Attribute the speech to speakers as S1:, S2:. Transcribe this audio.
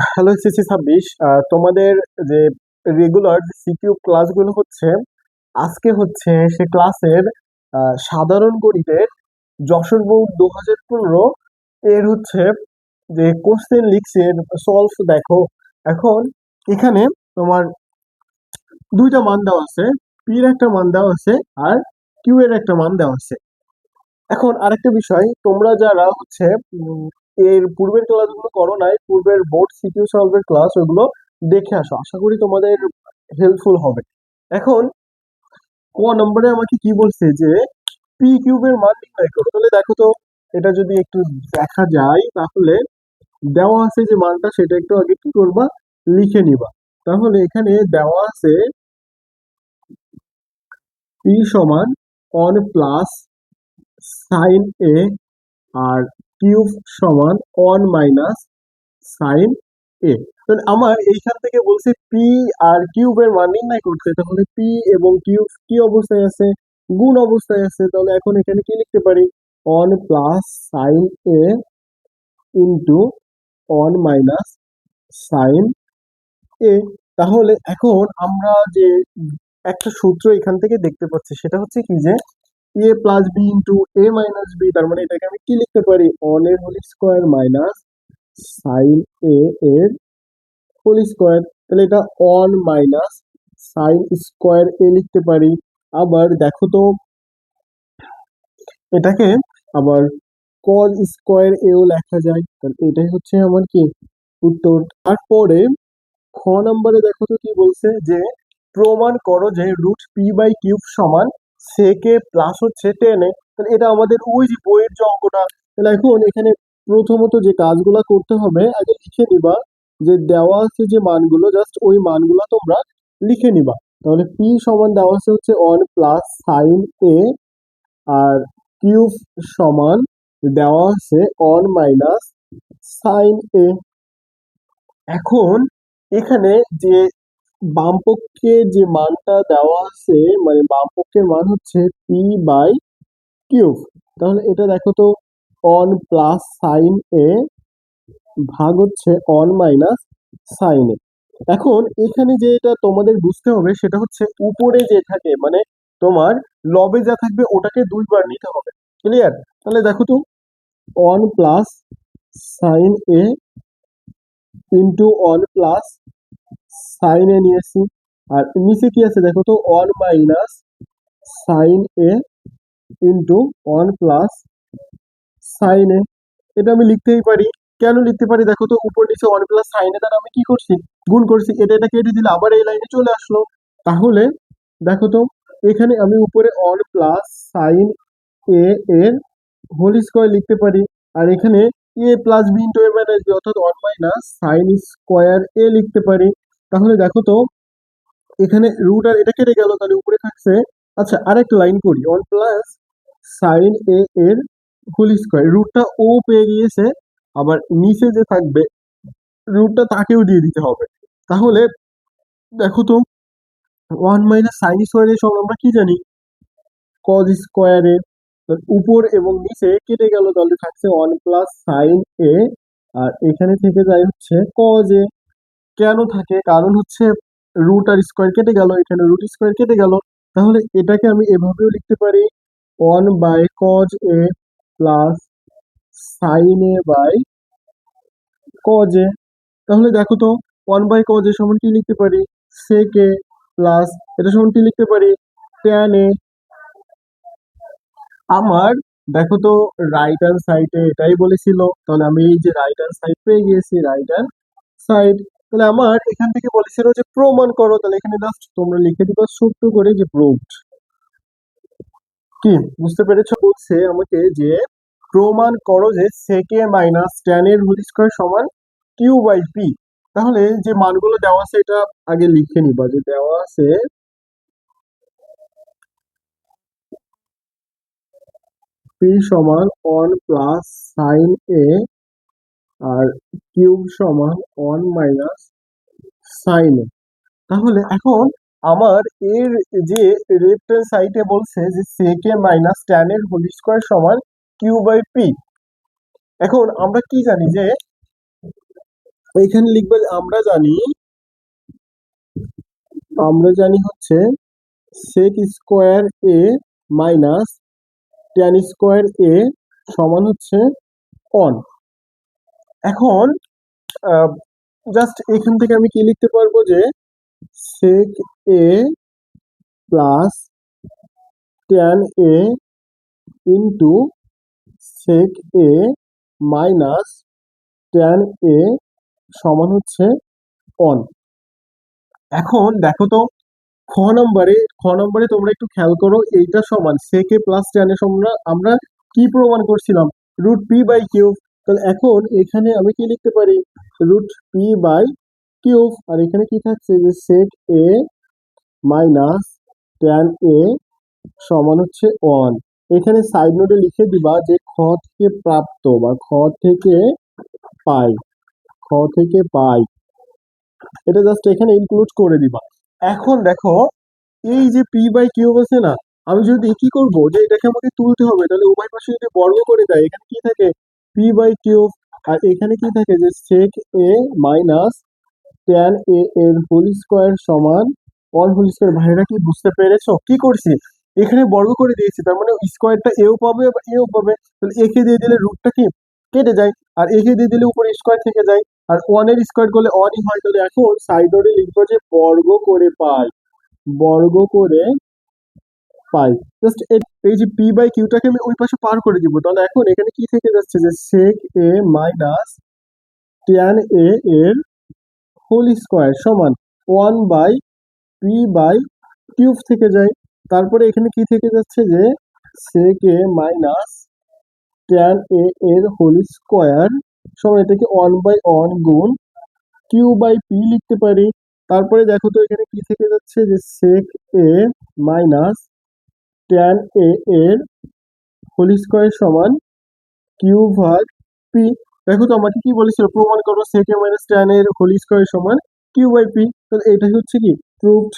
S1: Hello CC ছাব্বিশ তোমাদের যে রেগুলার সিকিউ ক্লাসগুলো হচ্ছে, আজকে হচ্ছে সে ক্লাসের সাধারণ গণিতের যশোর বোর্ড দু হাজার পনেরো এর হচ্ছে যে কোশ্চেন লিখছে সলভ দেখো। এখন এখানে তোমার দুইটা মান দেওয়া আছে পির একটা মান দেওয়া আছে আর কিউ এর একটা মান দেওয়া আছে। এখন আরেকটা বিষয়, তোমরা যারা হচ্ছে এর পূর্বের ক্লাসগুলো করো নাই, পূর্বের বোর্ড সিকিউ সলভের ক্লাস ওগুলো দেখে আসো। আশা করি তোমাদের হেল্পফুল হবে। এখন ক নম্বরে আমাকে কি বলছে যে পি কিউবের মান নির্ণয় করো। তাহলে দেখো তো, এটা যদি একটু দেখা যায়, তাহলে দেওয়া আছে যে মানটা, সেটা একটু আগে কি করবা? লিখে নিবা। তাহলে এখানে দেওয়া আছে পি সমান অন প্লাস সাইন এ আর কিউব সমান ওয়ান মাইনাস সাইন এ। তাহলে আমার এইখান থেকে বলছে পি আর কিউবের মান নির্ণয় করতে। তাহলে পি এবং কিউব কি অবস্থায় আছে? গুণ অবস্থায় আছে। তাহলে এখন এখানে কি লিখতে পারি? One plus sin A into one minus sin A. তাহলে এখন আমরা যে একটা সূত্র এখান থেকে দেখতে পাচ্ছি, সেটা হচ্ছে কি যে A plus B into A minus B তার মানে এটাকে আমি কি লিখতে পারি? অন এর whole square minus sin A এর হোল স্কোয়ার তাহলে এটা one minus sin square A লিখতে পারি। আবার দেখো তো, এটাকে আবার কজ স্কোয়ার এও লেখা যায়। তাহলে এটাই হচ্ছে আমার কি? উত্তর। তারপরে খ নম্বরে দেখো তো কি বলছে যে, প্রমাণ করো যে রুট পি বাই কিউব সমান সেকে প্লাস হচ্ছে টেনে তাহলে এটা আমাদের ওই যে বইয়ের যে অঙ্কটা, তাহলে এখন এখানে প্রথমত যে কাজগুলা করতে হবে, আগে লিখে নিবা যে দেওয়া আছে যে মানগুলো জাস্ট ওই মানগুলো তোমরা লিখে নিবা। তাহলে পি সমান দেওয়া আছে হচ্ছে ওয়ান প্লাস সাইন এ আর কিউব সমান দেওয়া আছে ওয়ান মাইনাস সাইন এ এখন এখানে যে বাম পক্ষে যে মানটা দেওয়া আছে মানে বাম পক্ষের মান হচ্ছে পি বাই কিউব তাহলে এটা দেখো তো অন প্লাস সাইন এ ভাগ হচ্ছে অন মাইনাস সাইন এ এখন এখানে যে এটা তোমাদের বুঝতে হবে, সেটা হচ্ছে উপরে যে থাকে মানে তোমার লবে যা থাকবে ওটাকে দুইবার নিতে হবে। ক্লিয়ার তাহলে দেখো তো one plus sin A into one plus sin A নিয়েছি। আর নিচে কি আছে দেখো তো? One minus sin A into one plus sin A. এটা আমি লিখতেই পারি। কেন লিখতে পারি? দেখো তো, উপর নিচে ওয়ান প্লাস সাইন এ দ্বারা আমি কি করছি? গুণ করছি। এটা এটা কেটে দিলে আবার এই লাইনে চলে আসলো। তাহলে দেখো তো, এখানে আমি উপরে ওয়ান প্লাস সাইন এ এর হোল স্কোয়ার লিখতে পারি। আর এখানে A plus B into A minus B অর্থাৎ one minus sin square A লিখতে পারি। তাহলে দেখো তো, এখানে রুট আর এটা কেটে গেল, তাহলে উপরে থাকছে আচ্ছা আরেকটা লাইন করি ওয়ান প্লাস সাইন এ এর হোল স্কোয়ার রুটটা ও পেয়ে গিয়েছে, আবার নিচে যে থাকবে রুটটা তাকেও দিয়ে দিতে হবে। তাহলে দেখো তো ওয়ান মাইনাস সাইন স্কোয়ারের সব আমরা কি জানি? কজ স্কোয়ারে উপর এবং নিচে কেটে গেল, তাহলে থাকছে ওয়ান প্লাস সাইন এ আর এখানে থেকে যায় হচ্ছে কজ এ কেন থাকে? কারণ হচ্ছে রুট আর স্কোয়ার কেটে গেল, এখানে রুট স্কোয়ার কেটে গেল। তাহলে এটাকে আমি এভাবেও লিখতে পারি one by cos A plus sin A by cos A তাহলে দেখো তো ওয়ান বাই কজ এ সমান কি লিখতে পারি? সেক এ প্লাস এটা সমান কি লিখতে পারি? ট্যান এ আমার দেখো তো রাইট হ্যান্ড সাইডে এটাই বলেছিল। তাহলে আমি এই যে রাইট হ্যান্ড সাইড পেয়ে গিয়েছি রাইট হ্যান্ড সাইড তাহলে আমার এখান থেকে বলেছিল যে প্রমাণ করো, তাহলে এখানে জাস্ট তোমরা লিখে দিবা ছোট্ট করে যে প্রুভড কি? বুঝতে পেরেছ? বলছে আমাকে যে প্রমাণ করো যে সেকে মাইনাস ট্যান এর হোল স্কোয়ার সমান কিউ বাই পি তাহলে যে মানগুলো দেওয়া আছে এটা আগে লিখে নিবা, যে দেওয়া আছে পি সমান ওয়ান প্লাস সাইন এ আর কিউব সমান ওয়ান মাইনাস সাইন এ। তাহলে এখন আমার এর যে লেফট হ্যান্ড সাইডে বলছে যে সেকে মাইনাস ট্যান এর হোল স্কোয়ার সমান কিউ বাই পি এখন আমরা কি জানি যে, এখানে লিখবে আমরা জানি আমরা জানি হচ্ছে sec square A minus tan square A সমান হচ্ছে অন এখন জাস্ট এখান থেকে আমি কি লিখতে পারব যে sec A plus tan A into sec A minus tan A সমান হচ্ছে অন এখন দেখো তো, খ নম্বরে খ নম্বরে তোমরা একটু খেয়াল করো, এইটা সমান সেকে প্লাস ট্যানের সমান, আমরা কি প্রমাণ করছিলাম? রুট পি বাই কিউব তাহলে এখন এখানে আমি কি লিখতে পারি? রুট পি বাই কিউব আর এখানে কি থাকছে? যে sec A minus tan A সমান হচ্ছে ওয়ান এখানে সাইড নোটে লিখে দিবা যে খ থেকে প্রাপ্ত বা খ থেকে পাই। খ থেকে পাই। এটা জাস্ট এখানে ইনক্লুড করে দিবা। এখন দেখো, এই যে পি বাই কিউব আছে না, আমি যদি কি করব? যে এটাকে আমাকে তুলতে হবে, তাহলে উভয় পাশে যদি বর্গ করে দেয়, এখানে কি থাকে? পি বাই কিউব আর এখানে কি থাকে যে sec A minus tan A এর হোল স্কোয়ার সমান ওয়ান হোল স্কোয়ার ভাইরা কি বুঝতে পেরেছ? কি করছি? এখানে বর্গ করে দিয়েছি, তার মানে স্কোয়ারটা এও পাবে বা এও পাবে। তাহলে একে দিয়ে দিলে রুটটা কি? কেটে যায়, আর একে দিয়ে দিলে উপরে স্কোয়ার থেকে যায়, আর ওয়ানের স্কোয়ার করলে ওয়ানই হয়। তাহলে এখন সাইড ওরে লিখব যে বর্গ করে পাই, বর্গ করে পাই। জাস্ট এই যে পি বাই কিউটাকে আমি ওই পাশে পার করে দিব। তাহলে এখন এখানে কি থেকে যাচ্ছে যে sec A minus tan A এর হোল স্কোয়ার সমান one by P by Q থেকে যায়। তারপরে এখানে কি থেকে যাচ্ছে যে sec A minus tan A এর হোল স্কোয়ার সমান এটাকে ওয়ান বাই ওয়ান গুণ কিউ বাই পি লিখতে পারি। তারপরে দেখো তো এখানে কি থেকে যাচ্ছে যে sec A minus tan A এর হোল স্কোয়ার সমান কিউ ভাগ পি দেখো তো, আমাকে কি বলেছিল? প্রমাণ করো সেকে মাইনাস ট্যান এর হোল স্কোয়ার সমান কিউ বাই পি তাহলে এটাই হচ্ছে কি? প্রুভড